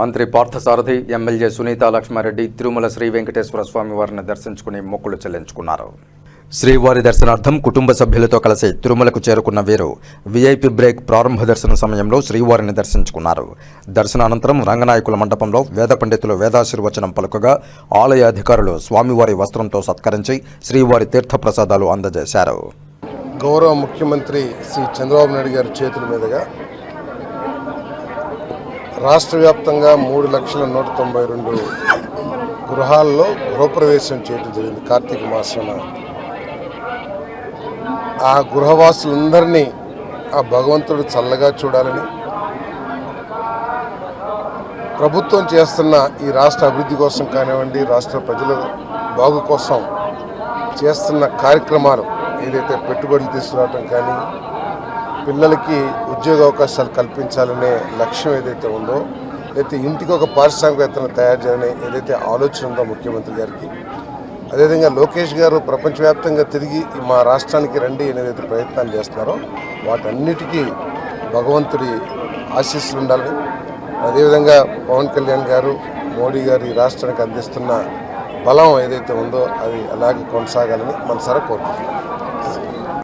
మంత్రి పార్థసారథి ఎమ్మెల్యే సునీత లక్ష్మారెడ్డి తిరుమల శ్రీ వెంకటేశ్వర స్వామి వారిని దర్శించుకుని మొక్కులు చెల్లించుకున్నారు. శ్రీవారి దర్శనార్థం కుటుంబ సభ్యులతో కలిసి తిరుమలకు చేరుకున్న వీరు వీఐపీ బ్రేక్ ప్రారంభ దర్శన సమయంలో శ్రీవారిని దర్శించుకున్నారు. దర్శనానంతరం రంగనాయకుల మండపంలో వేద పండితులు వేదాశీర్వచనం పలుకగా ఆలయ అధికారులు స్వామివారి వస్త్రంతో సత్కరించి శ్రీవారి తీర్థప్రసాదాలు అందజేశారు. గౌరవ ముఖ్యమంత్రి శ్రీ చంద్రబాబు నాయుడు గారి చేతుల మీదుగా రాష్ట్ర వ్యాప్తంగా మూడు లక్షల నూట తొంభై రెండు గృహాల్లో గృహప్రవేశం చేయడం జరిగింది కార్తీక మాసంలో ఆ గృహవాసులందరినీ ఆ భగవంతుడు చల్లగా చూడాలని ప్రభుత్వం చేస్తున్న ఈ రాష్ట్ర అభివృద్ధి కోసం కానివ్వండి రాష్ట్ర ప్రజల బాగు కోసం చేస్తున్న కార్యక్రమాలు ఏదైతే పెట్టుబడులు తీసుకురావటం కానీ పిల్లలకి ఉద్యోగ అవకాశాలు కల్పించాలనే లక్ష్యం ఏదైతే ఉందో అయితే ఇంటికి ఒక పారిశ్రామికవేత్తను తయారు చేయాలనే ఏదైతే ఆలోచన ఉందో ముఖ్యమంత్రి గారికి అదేవిధంగా లోకేష్ గారు ప్రపంచవ్యాప్తంగా తిరిగి మా రాష్ట్రానికి రండి ఏదైతే ప్రయత్నాలు చేస్తున్నారో వాటన్నిటికీ భగవంతుడి ఆశీస్సులు ఉండాలని అదేవిధంగా పవన్ కళ్యాణ్ గారు మోడీ గారు ఈ రాష్ట్రానికి అందిస్తున్న బలం ఏదైతే ఉందో అది అలాగే కొనసాగాలని మనసారా కోరుకుంటున్నాం.